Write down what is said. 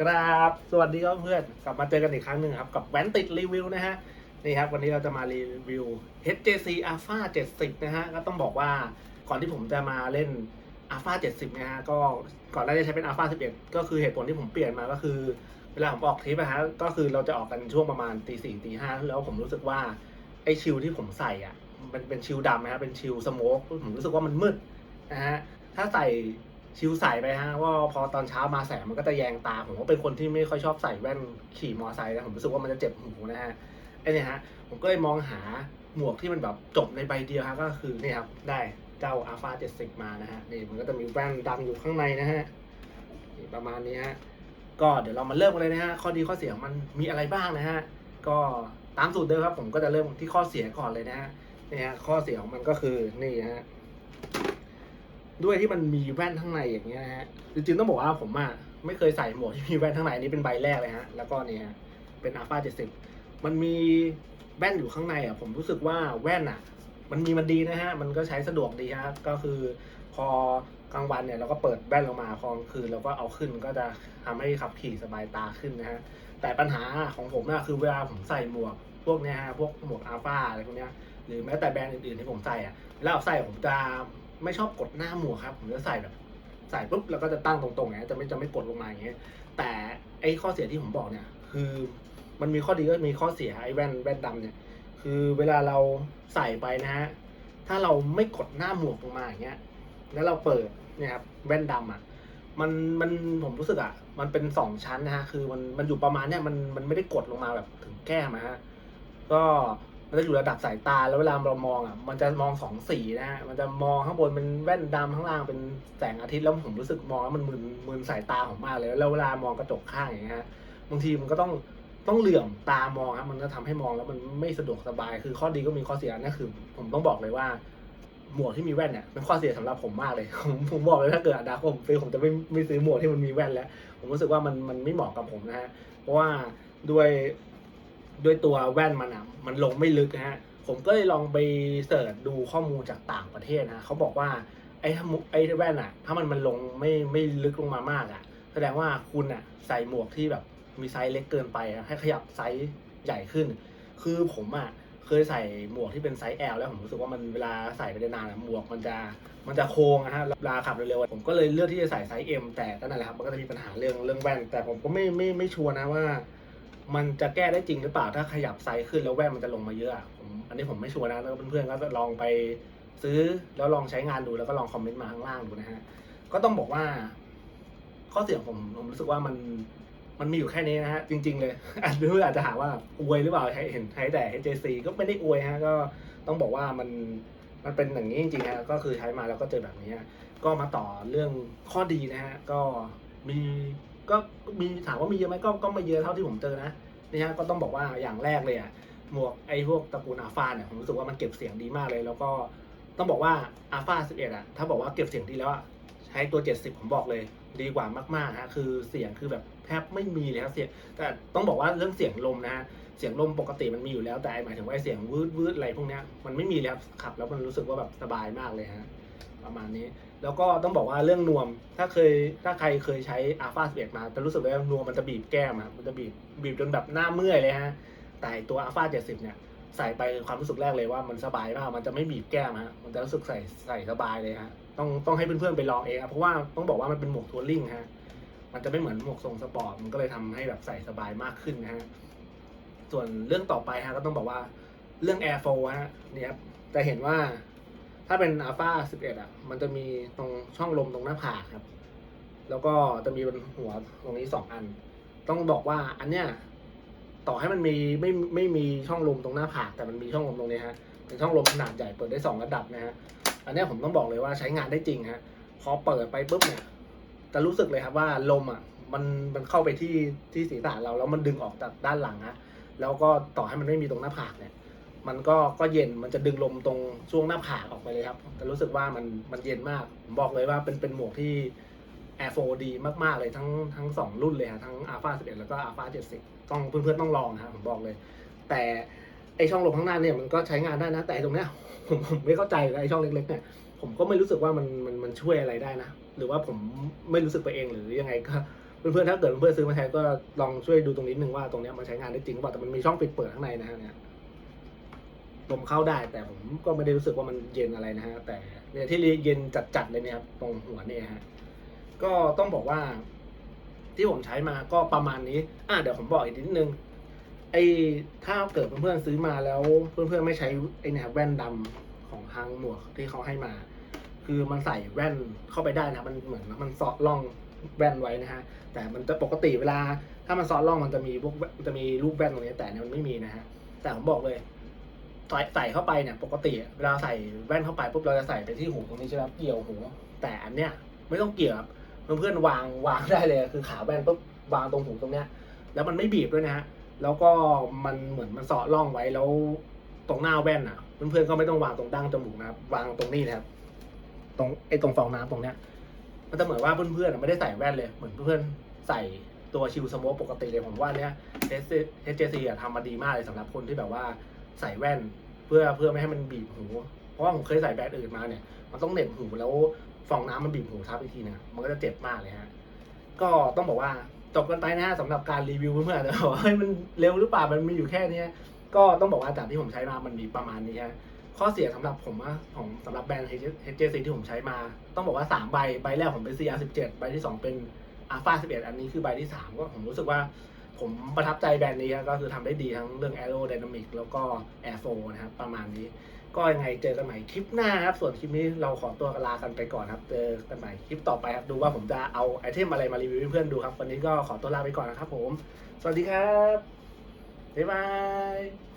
ครับสวัสดีครับเพื่อนกลับมาเจอกันอีกครั้งหนึ่งครับ กับแวนติดรีวิวนะฮะนี่ครับวันนี้เราจะมารีวิว HJC Alpha 70 นะฮะก็ต้องบอกว่าก่อนที่ผมจะมาเล่น Alpha 70 นะฮะก็ก่อนหน้าจะใช้เป็น Alpha 11 ก็คือเหตุผลที่ผมเปลี่ยนมาก็คือ เวลาผมออกทริปนะฮะก็คือเราจะออกกันช่วงประมาณตีสี่ตีห้าแล้วผมรู้สึกว่าไอชิลที่ผมใส่อะมันเป็นชิลดำนะฮะเป็นชิลสโมกผมรู้สึกว่ามันมืดนะฮะถ้าใส่ ชิลใส่ไปฮะว่าพอตอนเช้ามาแสงมันก็จะแยงตาผมก็เป็นคนที่ไม่ค่อยชอบใส่แว่นขี่มอไซค์นะผมรู้สึกว่ามันจะเจ็บหูนะฮะไอเนี่ฮะผมก็เลยมองหาหมวกที่มันแบบจบในใบเดียวฮะก็คือนี่ครับได้เจ้า Alpha 70มานะฮะนี่มันก็จะมีแว่นดำอยู่ข้างในนะฮะประมาณนี้ฮะก็เดี๋ยวเรามาเริ่มกันเลยนะฮะข้อดีข้อเสียมันมีอะไรบ้างนะฮะก็ตามสูตรเดิมครับผมก็จะเริ่มที่ข้อเสียก่อนเลยนะฮะนี่ฮะข้อเสียของมันก็คือนี่ฮะ ด้วยที่มันมีแว่นข้างในอย่างเงี้ยนะฮะจริงๆต้องบอกว่าผมอะไม่เคยใส่หมวกที่มีแว่นข้างในอันนี้เป็นใบแรกเลยฮะแล้วก็เนี่ยเป็น Alpha 70มันมีแว่นอยู่ข้างในอะผมรู้สึกว่าแว่นอะ มันมีมันดีนะฮะ มันก็ใช้สะดวกดีฮะก็คือพอกลางวันเนี่ยเราก็เปิดแว่นลงมาพอกลางคืนเราก็เอาขึ้นก็จะทำให้ขับขี่สบายตาขึ้นนะฮะแต่ปัญหาของผมน่ะคือเวลาผมใส่หมวกพวกเนี้ยฮะพวกหมวกอัลฟาอะไรพวกเนี้ยหรือแม้แต่แบรนด์อื่นๆที่ผมใส่อะเวลาเอาใส่ผมจะ ไม่ชอบกดหน้าหมวกครับผมจะใส่แบบใส่ปุ๊บแล้วก็จะตั้งตรงๆอย่างเงี้ยจะไม่จะไม่กดลงมาอย่างเงี้ยแต่ไอ้ข้อเสียที่ผมบอกเนี่ย คือมันมีข้อดีก็มีข้อเสียไอ้แว่นแว่นดำเนี่ย คือเวลาเราใส่ไปนะฮะถ้าเราไม่กดหน้าหมวกลงมาอย่างเงี้ยแล้วเราเปิดเนี่ยครับแว่นดำอะมันมันผมรู้สึกอะมันเป็นสองชั้นนะฮะคือมันมันอยู่ประมาณเนี้ยมันมันไม่ได้กดลงมาแบบถึงแก้มอะฮะก็ มันจะอยู่ระดับสายตาแล้วเวลาเรามองอะมันจะมองสองสีนะฮะมันจะมองข้างบนเป็นแว่นดำข้างล่างเป็นแสงอาทิตย์แล้วผมรู้สึกมองแล้วมันมึนมึนสายตาผมมากเลยแล้วเวลามองกระจกข้างอย่างเงี้ยฮะบางทีมันก็ต้องต้องเหลื่อมตามองครับมันก็ทำให้มองแล้วมันไม่สะดวกสบาย คือข้อดีก็มีข้อเสียนั่นคือ ผมต้องบอกเลยว่า หมวกที่มีแว่นเนี่ยเป็นข้อเสียสำหรับผมมากเลยผมผมบอกเลยถ้าเกิดอนาคตผมซื้อผมจะไม่ไม่ซื้อหมวกที่มันมีแว่นแล้ว ผมรู้สึกว่ามันมันไม่เหมาะกับผมนะฮะเพราะว่าด้วย ด้วยตัวแว่นมันอะมันลงไม่ลึกนะฮะผมก็เลยลองไปเสิร์ชดูข้อมูลจากต่างประเทศนะเขาบอกว่าไอ้มไอ้แว่นอะ ถ้ามันมันลงไม่ไม่ลึกลงมามากอะ แสดงว่าคุณอะใส่หมวกที่แบบมีไซส์เล็กเกินไปอะให้ขยับไซส์ใหญ่ขึ้น คือผมอะเคยใส่หมวกที่เป็นไซส์ L แล้วผมรู้สึกว่ามันเวลาใส่ไปนานๆหมวกมันจะมันจะโค้งนะฮะเวลาขับเร็วๆผมก็เลยเลือกที่จะใส่ไซส์ M แต่ก็นั่นแหละครับมันก็จะมีปัญหาเรื่องเรื่องแว่น แต่ผมก็ไม่ไม่ไม่ชัวร์นะว่า มันจะแก้ได้จริงหรือเปล่าถ้าขยับไซส์ขึ้นแล้วแว่นมันจะลงมาเยอะอะผมอันนี้ผมไม่ชัวร์นะแล้วเพื่อนๆก็ลองไปซื้อแล้วลองใช้งานดูแล้วก็ลองคอมเมนต์มาข้างล่างดูนะฮะก็ต้องบอกว่า ข้อเสียงผมผมรู้สึกว่ามันมันมีอยู่แค่นี้นะฮะจริง ๆ เลยอาจจะอาจจะหาว่าอวยหรือเปล่าใช้เห็นใช้แต่ HJC ก็ไม่ได้อวยฮะก็ต้องบอกว่ามันมันเป็นอย่างนี้จริงๆฮะก็คือใช้มาแล้วก็เจอแบบนี้ก็มาต่อเรื่องข้อดีนะฮะก็มี ก็มีถามว่ามีเยอะไหมก็ก็ไม่เยอะเท่าที่ผมเจอนะนี่ฮะก็ต้องบอกว่าอย่างแรกเลยอะหมวกไอ้พวกตระกูลอาฟาเนี่ยผมรู้สึกว่ามันเก็บเสียงดีมากเลย แล้วก็ต้องบอกว่าอาฟา11อะถ้าบอกว่าเก็บเสียงดีแล้วอะใช้ตัว 70 ผมบอกเลยดีกว่ามากๆฮะคือเสียงคือแบบแทบไม่มีเลยครับเสียงแต่ต้องบอกว่าเรื่องเสียงลมนะฮะเสียงลมปกติมันมีอยู่แล้วแต่หมายถึงว่าไอ้เสียงวืดวืดอะไรพวกเนี้ยมันไม่มีแล้วขับแล้วมันรู้สึกว่าแบบสบายมากเลยฮะประมาณนี้ แล้วก็ต้องบอกว่าเรื่องนวม ถ้าเคยถ้าใครเคยใช้อาฟาสเปียมาจะรู้สึกว่านวมมันจะบีบแก้มอะมันจะบีบบีบจนแบบหน้าเมื่อยเลยฮะ แต่ตัวอาฟาเจ็ดสิบเนี่ยใส่ไปความรู้สึกแรกเลยว่ามันสบายมาก มันจะไม่บีบแก้มฮะ มันจะรู้สึกใส่ใส่สบายเลยฮะ ต้องต้องให้เพื่อนๆไปลองเองครับ เพราะว่าต้องบอกว่ามันเป็นหมวกทัวริงฮะ มันจะไม่เหมือนหมวกทรงสปอร์ต มันก็เลยทำให้แบบใส่สบายมากขึ้นนะฮะ ส่วนเรื่องต่อไปฮะก็ต้องบอกว่าเรื่อง Air 4ฮะเนี่ยครับ จะเห็นว่า ถ้าเป็น Alpha 11อะ มันจะมีตรงช่องลมตรงหน้าผากครับ แล้วก็จะมีบนหัวตรงนี้สองอัน ต้องบอกว่าอันเนี้ยต่อให้มันมีไม่ไม่มีช่องลมตรงหน้าผากแต่มันมีช่องลมตรงนี้ฮะเป็นช่องลมขนาดใหญ่เปิดได้สองระดับนะฮะอันเนี้ยผมต้องบอกเลยว่าใช้งานได้จริงฮะพอเปิดไปปุ๊บเนี่ยจะรู้สึกเลยครับว่าลมอะมันมันเข้าไปที่ที่ศีรษะเราแล้วมันดึงออกจากด้านหลังฮะแล้วก็ต่อให้มันไม่มีตรงหน้าผากเนี่ย มันก็ก็เย็นมันจะดึงลมตรงช่วงหน้าผากออกไปเลยครับแต่รู้สึกว่ามันมันเย็นมากผมบอกเลยว่าเป็นเป็นหมวกที่ Air 4ดีมาก ๆ เลยทั้งทั้งสองรุ่นเลยฮะทั้ง Alpha 11 แล้วก็ Alpha 70 ต้องเพื่อนๆต้องลองนะครับผมบอกเลย แต่ไอช่องลมข้างหน้าเนี่ยมันก็ใช้งานได้นะ แต่ตรงเนี้ยผมผมไม่เข้าใจไอช่องเล็กๆเนี่ยผมก็ไม่รู้สึกว่ามันมันมันช่วยอะไรได้นะ หรือว่าผมไม่รู้สึกไปเองหรือยังไงก็เพื่อนๆถ้าเกิดเพื่อนๆซื้อมาใช้ก็ลองช่วยดูตรงนี้หนึ่งว่าตรงเนี้ยมันใช้งานได้จริงหรือเปล่าแต่มันมีช่องปิดเปิดข้างในนะฮะเนี่ย ลมเข้าได้ แต่ผมก็ไม่ได้รู้สึกว่ามันเย็นอะไรนะฮะแต่เนี่ยที่เย็นจัดๆเลยเนี่ยครับตรงหัวเนี่ยฮะก็ต้องบอกว่าที่ผมใช้มาก็ประมาณนี้ อะเดี๋ยวผมบอกอีกนิดนึงไอ้ถ้าเกิดเพื่อนๆซื้อมาแล้วเพื่อนๆไม่ใช้ไอ้เนี่ยครับแว่นดำของทางหมวกที่เขาให้มา คือมันใส่แว่นเข้าไปได้นะมันเหมือนมันสอดล่องแว่นไว้นะฮะแต่มันจะปกติเวลา ถ้ามันสอดล่องมันจะมีพวกจะมีรูปแว่นตรงนี้แต่เนี่ยมันไม่มีนะฮะแต่ผมบอกเลย ใส่ใส่เข้าไปเนี่ยปกติเวลาใส่แว่นเข้าไปปุ๊บเราจะใส่ไปที่หูตรงนี้ใช่ไหมเกี่ยวหู แต่อันเนี้ยไม่ต้องเกี่ยวครับเพื่อนๆวางวางได้เลยคือขาแว่นปุ๊บวางตรงหูตรงเนี้ย แล้วมันไม่บีบด้วยนะฮะแล้วก็มันเหมือนมันเสาะร่องไว้แล้วตรงหน้าแว่นอะ เพื่อนๆก็ไม่ต้องวางตรงดั้งจมูกนะครับวางตรงนี้นะครับตรงไอ้ตรงฟองน้ำตรงเนี้ยมันจะเหมือนว่าเพื่อนๆอะไม่ได้ใส่แว่นเลยเหมือนเพื่อนๆใส่ตัวชิลสโมกปกติเลยผมว่าเนี้ย HJC อะทำมาดีมากเลยสำหรับคนที่แบบว่า ใส่แว่น เพื่อเพื่อไม่ให้มันบีบหู เพราะว่าผมเคยใส่แบรนด์อื่นมาเนี่ย มันต้องเหน็บหูแล้วฟองน้ำมันบีบหูทับอีกทีนะมันก็จะเจ็บมากเลยฮะ ก็ต้องบอกว่าจบกันไปนะฮะสำหรับการรีวิวเพื่อนๆแต่ว่าเฮ้มันเร็วหรือเปล่ามันมีอยู่แค่นี้ก็ต้องบอกว่าจากที่ผมใช้มามันมีประมาณนี้ฮะข้อเสียสำหรับผมอะของสำหรับแบรนด์ HJC ที่ผมใช้มา ต้องบอกว่า 3 ใบ ใบแรกผมเป็น CR17 ใบที่ 2 เป็น Alpha 11 อันนี้คือใบที่ 3 ก็ผมรู้สึกว่า ผมประทับใจแบรนด์นี้ครับก็คือทำได้ดีทั้งเรื่อง aerodynamic แล้วก็ airflow นะครับ ประมาณนี้ ก็ยังไงเจอกันใหม่คลิปหน้าครับ ส่วนคลิปนี้เราขอตัวลากันไปก่อนครับ เจอกันใหม่คลิปต่อไปครับ ดูว่าผมจะเอาไอเทมอะไรมารีวิวให้เพื่อนดูครับ วันนี้ก็ขอตัวลาไปก่อนนะครับผม สวัสดีครับ บ๊ายบาย